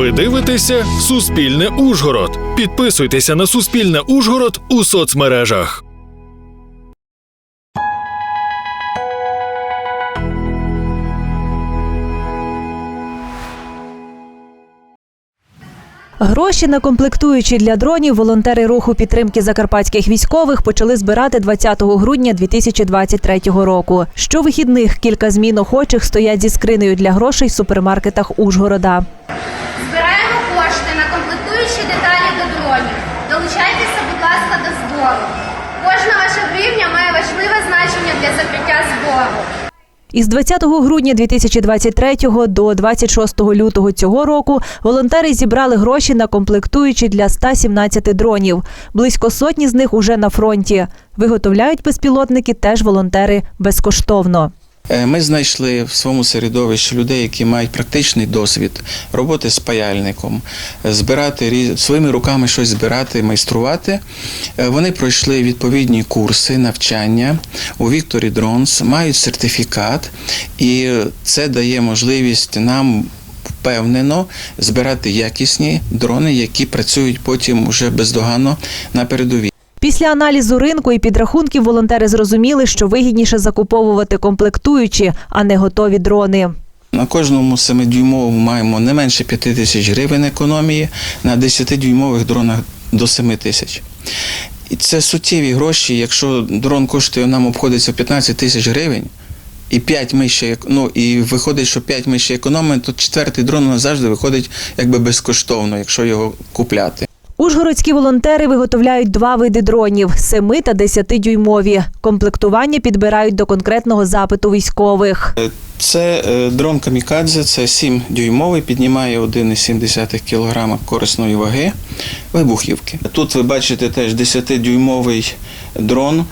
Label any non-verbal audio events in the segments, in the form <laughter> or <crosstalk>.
Ви дивитеся Суспільне Ужгород. Підписуйтеся на Суспільне Ужгород у соцмережах. Гроші на комплектуючі для дронів волонтери руху підтримки закарпатських військових почали збирати 20 грудня 2023 року. Щовихідних кілька змін охочих стоять зі скринею для грошей в супермаркетах Ужгорода. Збираємо кошти на комплектуючі деталі до дронів. Долучайтеся, будь ласка, до збору. Кожна ваша гривня має важливе значення для закриття збору. Із 20 грудня 2023 до 26 лютого цього року волонтери зібрали гроші на комплектуючі для 117 дронів. Близько сотні з них уже на фронті. Виготовляють безпілотники теж волонтери безкоштовно. Е, Ми знайшли в своєму середовищі людей, які мають практичний досвід роботи з паяльником, е, збирати своїми руками щось збирати, майструвати. Е, Вони пройшли відповідні курси навчання у Вікторі Дронс, мають сертифікат, і це дає можливість нам. Впевнено збирати якісні дрони, які працюють потім уже бездоганно на передовій. Після аналізу ринку і підрахунків волонтери зрозуміли, що вигідніше закуповувати комплектуючі, а не готові дрони. На кожному 7-дюймовому маємо не менше 5 тисяч гривень економії, на 10-дюймових дронах до 7 тисяч. І це суттєві гроші. Якщо дрон коштує, нам обходиться 15 тисяч гривень, і 5 ми ще, ну, і виходить, що 5 ми ще економимо, то четвертий дрон у нас завжди виходить якби безкоштовно, якщо його купляти. Ужгородські волонтери виготовляють два види дронів – 7 та 10-дюймові. Комплектування підбирають до конкретного запиту військових. Це е, дрон Камікадзе, це 7-дюймовий, піднімає 1,7 кг корисної ваги вибухівки. Тут ви бачите теж 10-дюймовий дрон е,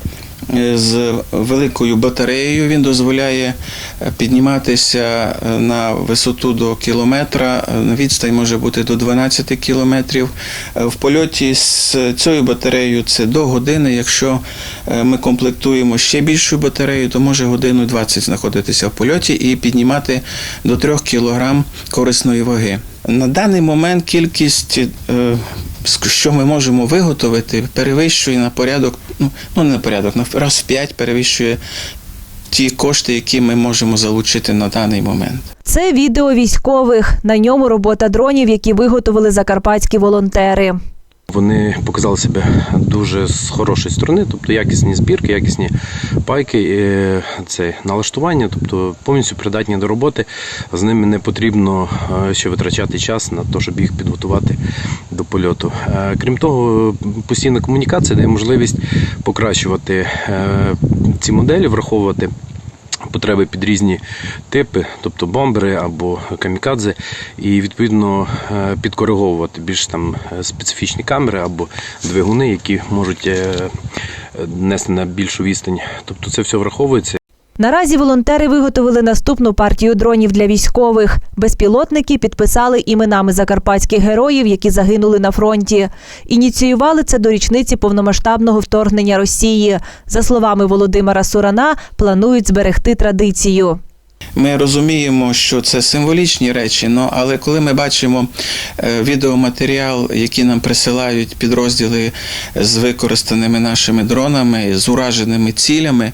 з великою батареєю. Він дозволяє е, підніматися е, на висоту до кілометра. Е, Відстань може бути до 12 кілометрів. Е, В польоті з цією батареєю це до години. Якщо е, ми комплектуємо ще більшою батареєю, то може годину 20 знаходитися в польоті і піднімати до 3 кг корисної ваги. На даний момент кількість, е, що ми можемо виготовити, перевищує на порядок, ну, ну не на порядок, на раз в п'ять перевищує ті кошти, які ми можемо залучити на даний момент. Це відео військових. На ньому робота дронів, які виготовили закарпатські волонтери. Вони показали себе дуже з хорошої сторони, тобто якісні збірки, якісні пайки, е, це налаштування, тобто повністю придатні до роботи. З ними не потрібно е, ще витрачати час на те, щоб їх підготувати до польоту. Е, Крім того, постійна комунікація дає можливість покращувати ці моделі, враховувати. Потреби під різні типи, тобто бомбери або камікадзе, і відповідно е, підкориговувати більш там е, специфічні камери або двигуни, які можуть е, нести на більшу відстань. Тобто це все враховується. Наразі волонтери виготовили наступну партію дронів для військових. Безпілотники підписали іменами закарпатських героїв, які загинули на фронті. Ініціювали це до річниці повномасштабного вторгнення Росії. За словами Володимира Сурана, планують зберегти традицію. Ми розуміємо, що це символічні речі, але коли ми бачимо е, відеоматеріал, який нам присилають підрозділи з використаними нашими дронами, з ураженими цілями,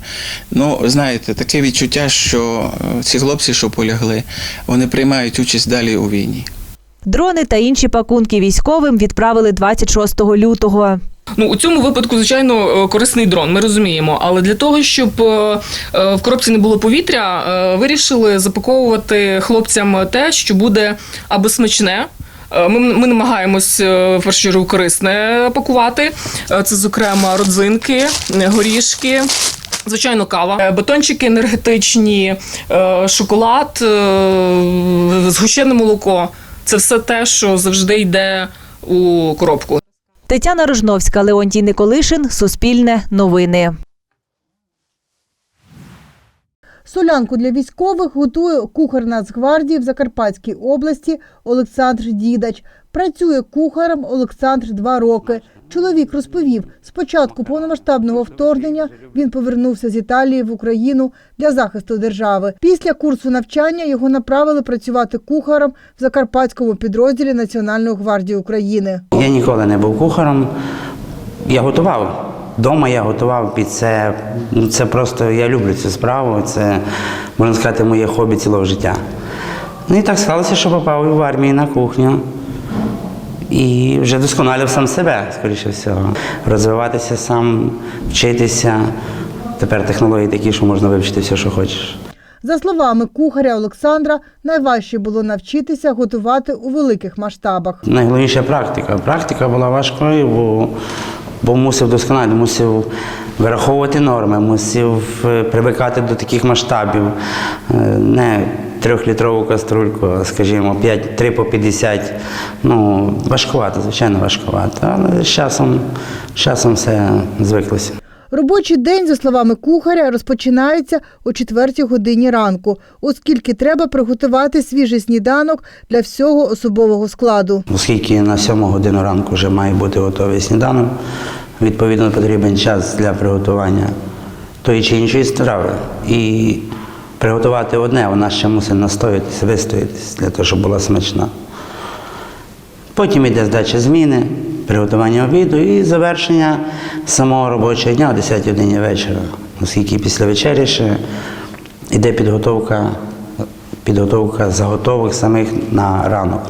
ну знаєте, таке відчуття, що е, ці хлопці, що полягли, вони приймають участь далі у війні. Дрони та інші пакунки військовим відправили 26 лютого. Ну у цьому випадку, звичайно, е, корисний дрон. Ми розуміємо. Але для того, щоб е, е, в коробці не було повітря, вирішили запаковувати хлопцям те, що буде аби смачне. Ми, ми намагаємось в першу чергу корисне пакувати. Це, зокрема, родзинки, горішки. Звичайно, кава, батончики енергетичні, шоколад, згущене молоко. Це все те, що завжди йде у коробку. Тетяна Рожновська, Леонтій Николишин, Суспільне, Новини. Солянку для військових готує кухар Нацгвардії в Закарпатській області Олександр Дідач. Працює кухарем Олександр два роки. Чоловік розповів, з початку повномасштабного вторгнення він повернувся з Італії в Україну для захисту держави. Після курсу навчання його направили працювати кухарем в закарпатському підрозділі Національної гвардії України. Я ніколи не був кухарем. Я готував. Дома я готував під це. Ну, Це просто я люблю цю справу. Це можна сказати моє хобі цілого життя. Ну і так склалося, що попав в армію на кухню. І вже досконалив сам себе, скоріше всього. Розвиватися сам, вчитися. Тепер технології такі, що можна вивчити все, що хочеш. За словами кухаря Олександра, найважче було навчитися готувати у великих масштабах. Найголовніше практика. Практика була важкою, бо, бо мусив досконально, мусив вираховувати норми, мусив е, привикати до таких масштабів. Е, Не трьохлітрову каструльку, скажімо, 5, 3 по 50. Ну, важкувато, звичайно, важкувато. Але з часом, з часом все звиклося. Робочий день, за словами кухаря, розпочинається о 4 годині ранку, оскільки треба приготувати свіжий сніданок для всього особового складу. Оскільки на 7 годину ранку вже має бути готовий сніданок, відповідно потрібен час для приготування тої чи іншої страви. І приготувати одне, вона ще мусить настоятися, вистоятися для того, щоб була смачна. Потім йде здача зміни, приготування обіду і завершення самого робочого дня о 10 годині вечора, оскільки після вечері ще йде підготовка, підготовка заготовок самих на ранок.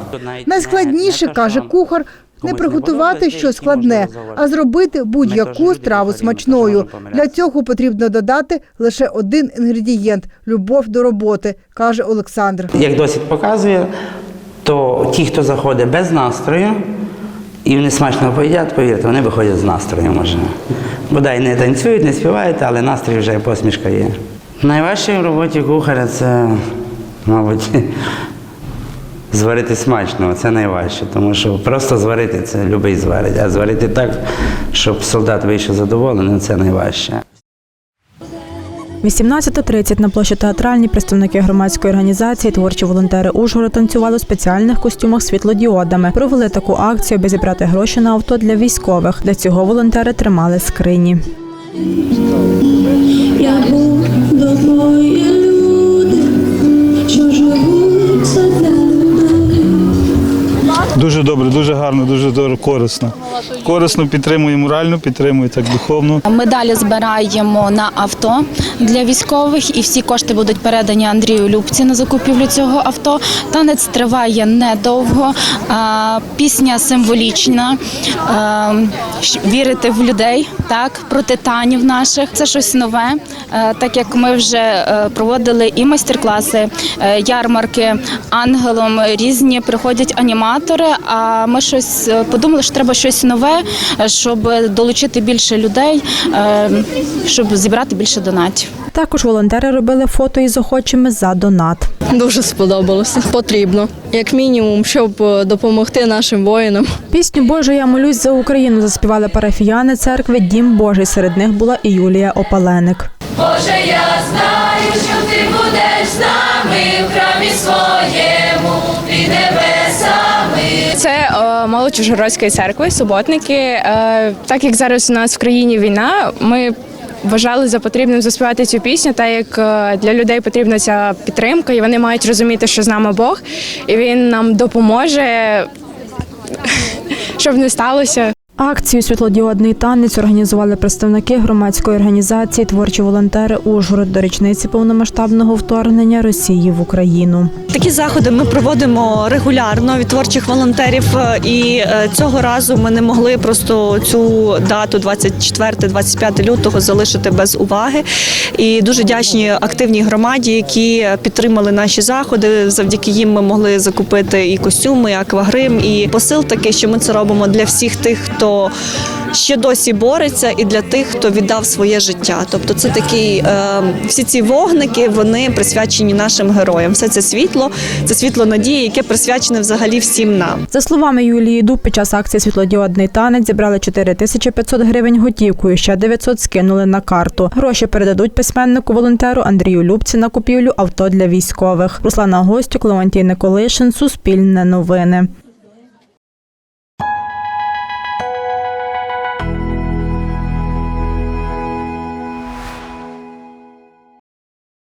Найскладніше, каже кухар, не приготувати щось складне, а зробити будь-яку страву смачною. Для цього потрібно додати лише один інгредієнт любов до роботи, каже Олександр. Як досвід показує, то ті, хто заходить без настрою, і вони смачно поїдять, повірте, вони виходять з настрою, може. Бодай не танцюють, не співають, але настрій вже посмішка є. Найважче в роботі кухаря це, мабуть, зварити смачно, це найважче, тому що просто зварити це любий зварить, а зварити так, щоб солдат вийшов задоволений, це найважче. 18.30 на площі театральній представники громадської організації Творчі волонтери Ужгород танцювали у спеціальних костюмах світлодіодами. Провели таку акцію, аби зібрати гроші на авто для військових. Для цього волонтери тримали скрині. Я буду гарно, дуже корисно. Корисно підтримує морально, підтримує так духовно. Ми далі збираємо на авто для військових, і всі кошти будуть передані Андрію Любці на закупівлю цього авто. Танець триває недовго. Пісня символічна. Вірити в людей, так, про титанів наших. Це щось нове. Так як ми вже е, проводили і майстер-класи, е, ярмарки ангелом різні приходять аніматори. А ми щось е, подумали, що треба щось нове, е, щоб долучити більше людей, е, щоб зібрати більше донатів. Також волонтери робили фото із охочими за донат. Дуже сподобалося. Потрібно, як мінімум, щоб е, допомогти нашим воїнам. Пісню Боже, я молюсь за Україну заспівали парафіяни церкви Дім Божий. Серед них була і Юлія Опаленик. Боже, я знаю, що ти будеш з нами в храмі своєму під небесами. Це е, молодь Ужгородської церкви, суботники. Е, так як зараз у нас в країні війна, ми вважали за потрібним заспівати цю пісню, так як е, для людей потрібна ця підтримка, і вони мають розуміти, що з нами Бог, і він нам допоможе, <laughs> щоб не сталося. Акцію Світлодіодний танець організували представники громадської організації Творчі волонтери Ужгород до річниці повномасштабного вторгнення Росії в Україну. Такі заходи ми проводимо регулярно від творчих волонтерів, е, і е, цього разу ми не могли просто цю дату 24-25 лютого залишити без уваги. І дуже вдячні активній громаді, які підтримали наші заходи. Завдяки їм ми могли закупити і костюми, і аквагрим, і посил такий, що ми це робимо для всіх тих, хто ще досі бореться, і для тих, хто віддав своє життя. Тобто, це такі е, всі ці вогники, вони присвячені нашим героям. Все це світло, це світло надії, яке присвячене взагалі всім нам. За словами Юлії Дуб, під час акції Світлодіодний танець зібрали 4500 гривень готівкою, ще 900 скинули на карту. Гроші передадуть письменнику волонтеру Андрію Любці на купівлю авто для військових. Руслана Гостюк, Леонтій Николишин, Суспільне новини.